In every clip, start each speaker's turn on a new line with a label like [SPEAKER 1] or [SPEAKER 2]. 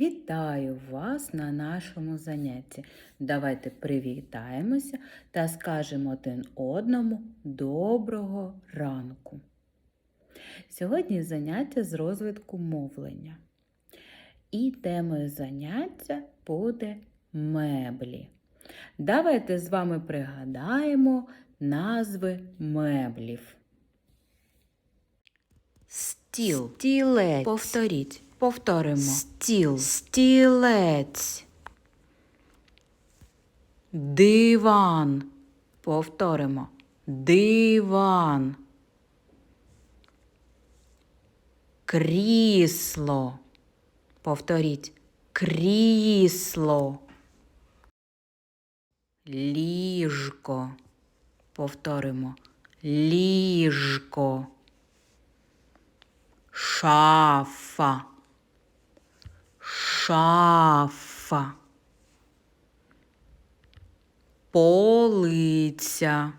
[SPEAKER 1] Вітаю вас на нашому занятті. Давайте привітаємося та скажемо один одному доброго ранку. Сьогодні заняття з розвитку мовлення. І темою заняття буде меблі. Давайте з вами пригадаємо назви меблів. Стіл.
[SPEAKER 2] Стілець.
[SPEAKER 1] Повторіть. Повторимо.
[SPEAKER 2] Стіл.
[SPEAKER 1] Стілець. Диван. Повторимо. Диван. Крісло. Повторіть. Крісло. Ліжко. Повторимо. Ліжко. Шафа. Шафа. Полиця.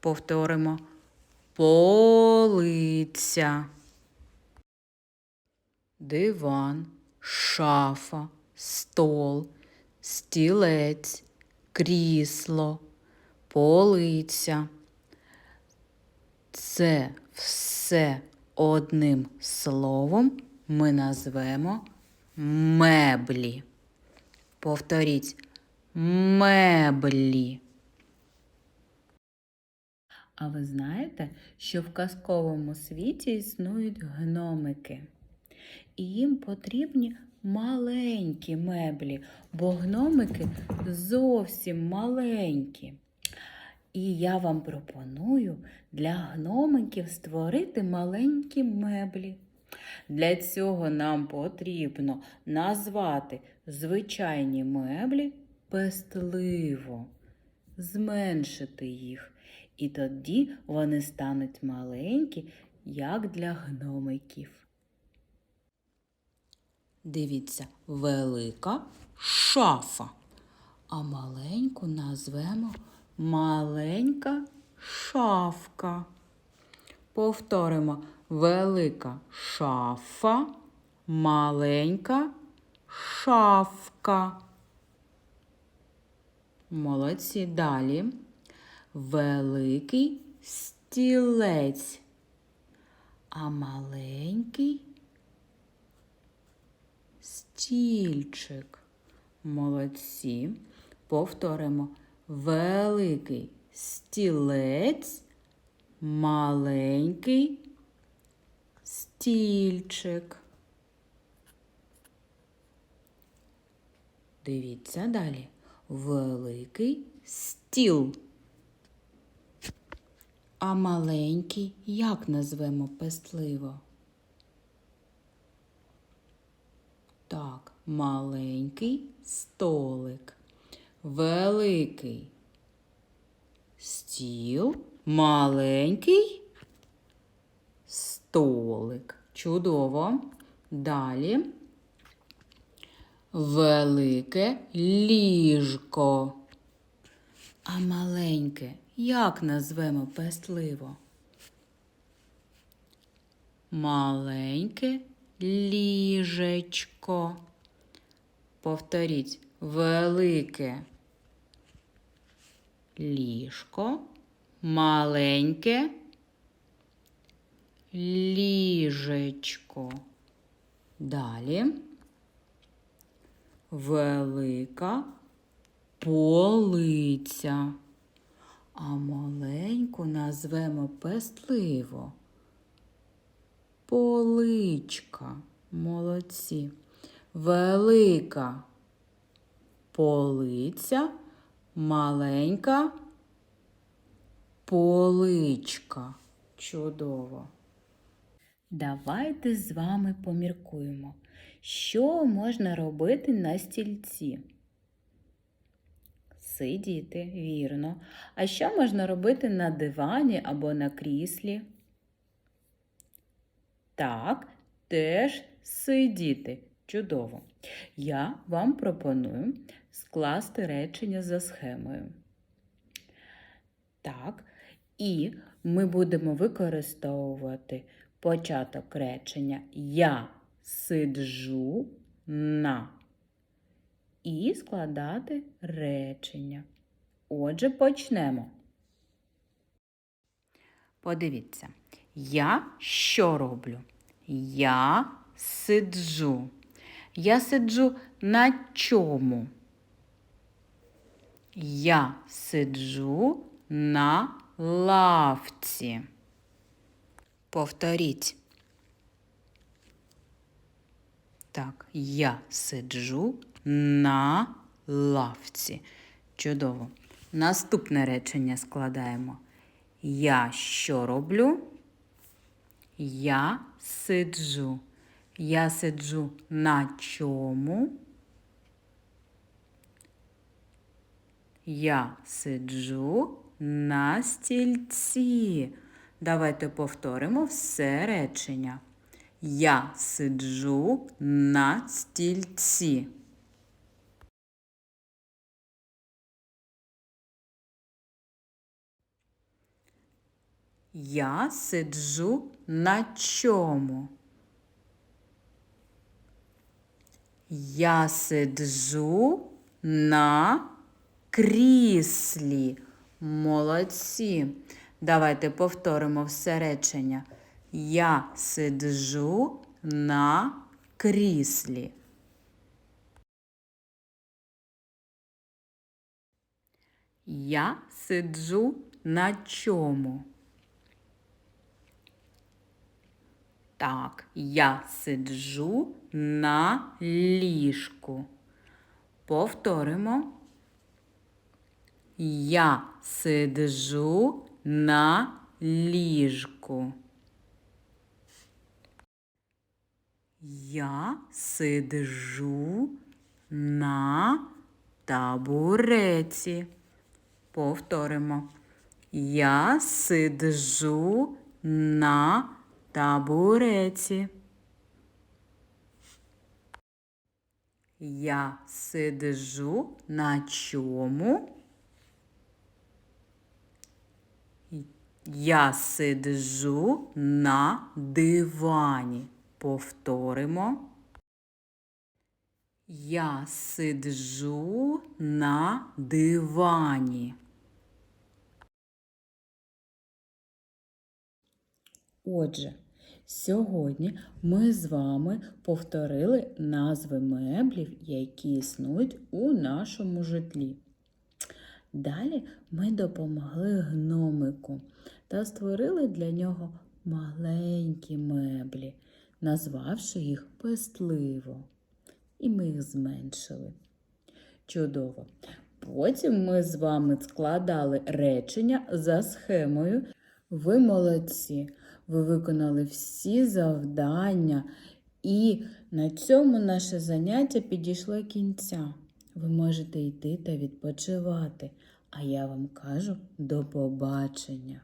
[SPEAKER 1] Повторимо. Полиця. Диван, шафа, стол, стілець, крісло, полиця. Це все одним словом ми назвемо меблі. Повторіть меблі. А ви знаєте, що в казковому світі існують гномики? І їм потрібні маленькі меблі, бо гномики зовсім маленькі. І я вам пропоную для гномиків створити маленькі меблі. Для цього нам потрібно назвати звичайні меблі пестливо, зменшити їх. І тоді вони стануть маленькі, як для гномиків. Дивіться, велика шафа, а маленьку назвемо маленька шафка. Повторимо велика шафа, маленька шафка. Молодці. Далі. Великий стілець, а маленький стільчик. Молодці. Повторимо великий стілець, маленький стільчик. Дивіться далі. Великий стіл. А маленький як назвемо пестливо? Так, маленький столик, великий стіл, маленький столик. Чудово. Далі велике ліжко. А маленьке як назвемо пестливо? Маленьке ліжечко. Повторіть велике ліжко, маленьке ліжечко. Далі велика полиця. А маленьку назвемо пестливо. Поличка. Молодці. Велика полиця, маленька поличка. Чудово. Давайте з вами поміркуємо, що можна робити на стільці. Сидіти, вірно. А що можна робити на дивані або на кріслі? Так, теж сидіти. Чудово. Я вам пропоную скласти речення за схемою. Так, і ми будемо використовувати початок речення Я сиджу на і складати речення. Отже, почнемо. Подивіться, я що роблю? Я сиджу. Я сиджу на чому? Я сиджу на лавці. Повторіть. Так, я сиджу на лавці. Чудово. Наступне речення складаємо. Я що роблю? Я сиджу. Я сиджу на чому? Я сиджу на стільці. Давайте повторимо все речення. Я сиджу на стільці. Я сиджу на чому? Я сиджу на кріслі. Молодці. Давайте повторимо все речення. Я сиджу на кріслі. Я сиджу на чому? Так, я сиджу на ліжку. Повторимо. Я сиджу на ліжку. Я сиджу на табуреці. Повторимо. Я сиджу на табуреці. Я сиджу на чому? Я сиджу на дивані. Повторимо. Я сиджу на дивані. Отже, сьогодні ми з вами повторили назви меблів, які існують у нашому житлі. Далі ми допомогли гномику та створили для нього маленькі меблі, назвавши їх пестливо. І ми їх зменшили. Чудово. Потім ми з вами складали речення за схемою. Ви молодці, ви виконали всі завдання, і на цьому наше заняття підійшло кінця. Ви можете йти та відпочивати. А я вам кажу до побачення.